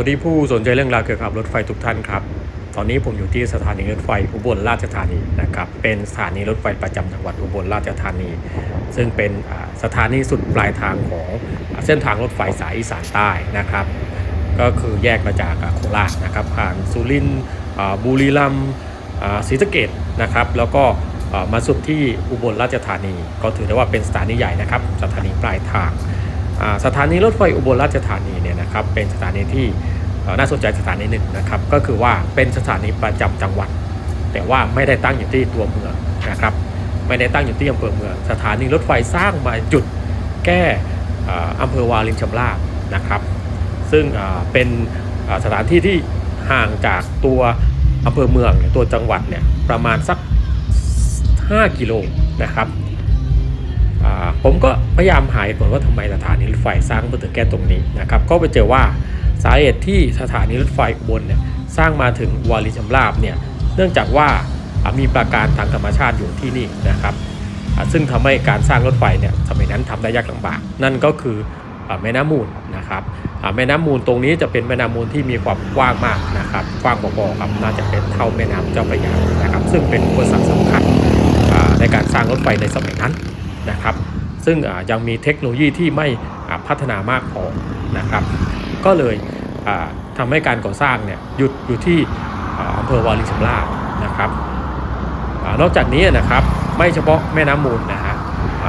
วัสดีผู้สนใจเรื่องราวเกี่ยวกับรถไฟทุกท่านครับ ตอนนี้ผมอยู่ที่สถานีรถไฟอุบลราชธานีนะครับ เป็นสถานีรถไฟประจำจังหวัดอุบลราชธานี ซึ่งเป็นสถานีสุดปลายทางของเส้นทางรถไฟสายอีสานใต้นะครับ ก็คือแยกมาจากโคราชนะครับ ผ่านสุรินทร์บุรีรัมย์ศรีสะเกดนะครับ แล้วก็มาสุดที่อุบลราชธานี ก็ถือได้ว่าเป็นสถานีใหญ่นะครับ สถานีปลายทาง สถานีรถไฟอุบลราชธานีเนี่ยนะครับเป็นสถานีที่น่าสนใจสถานีหนึ่งนะครับก็คือว่าเป็นสถานีประจำจังหวัด แต่ว่าไม่ได้ตั้งอยู่ที่ตัวเมืองนะครับไม่ได้ตั้งอยู่ที่อำเภอเมือง สถานีรถไฟสร้างมาจุดแก้อ่าอำเภอวารินชำราบนะครับซึ่งเป็นสถานที่ที่ห่างจากตัวอำเภอเมืองตัวจังหวัดเนี่ยประมาณสัก 5 กิโลนะครับ ผมก็พยายามหาเหตุผลว่าทำไมสถานีรถไฟสร้างมาถึงแก้ตรงนี้นะครับ ก็ไปเจอว่าสาเหตุที่สถานีรถไฟอุบลเนี่ยสร้างมาถึงวารินชำราบเนี่ยเนื่องจากว่ามีปราการทางธรรมชาติอยู่ที่นี่นะครับ ซึ่งทำให้การสร้างรถไฟเนี่ยสมัยนั้นทำได้ยากลำบาก นั่นก็คือแม่น้ำมูลนะครับแม่น้ำมูลตรงนี้จะเป็นแม่น้ำมูลที่มีความกว้างมากนะครับกว้างพอๆกับน่าจะเป็นเท่าแม่น้ำเจ้าพระยานะครับ ซึ่งเป็นอุปสรรคสำคัญในการสร้างรถไฟในสมัยนั้นนะครับ ซึ่งยังมีเทคโนโลยีที่ไม่พัฒนามากพอนะครับ ก็เลยทำให้การก่อสร้างเนี่ยหยุดอยู่ที่อำเภอวารินชำราบนะครับอนอกจากนี้นะครับไม่เฉพาะแม่น้ำมูลนะฮะ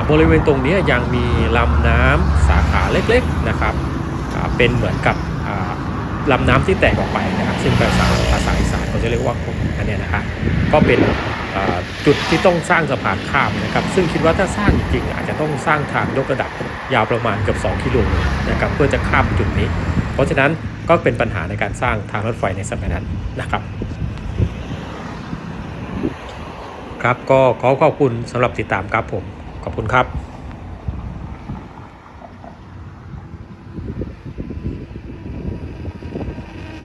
บริเวณตรงนี้ยังมีลำน้ำสาขาเล็กๆนะครับเป็นเหมือนกับลำน้ำที่แตกออกไปนะครับ ซึ่งภาษาภาษาอีสานเขาจะเรียกว่าขุนอันนี้นะฮะก็เป็น จุดที่ต้องสร้างสะพานข้ามนะครับ ซึ่งคิดว่าถ้าสร้างจริงอาจจะต้องสร้างทางยกระดับยาวประมาณเกือบ2กิโลนะครับเพื่อจะข้ามจุดนี้ เพราะฉะนั้นก็เป็นปัญหาในการสร้างทางรถไฟในสมัยนั้นนะครับ ครับก็ขอขอบคุณสำหรับติดตามครับผม ขอบคุณครับ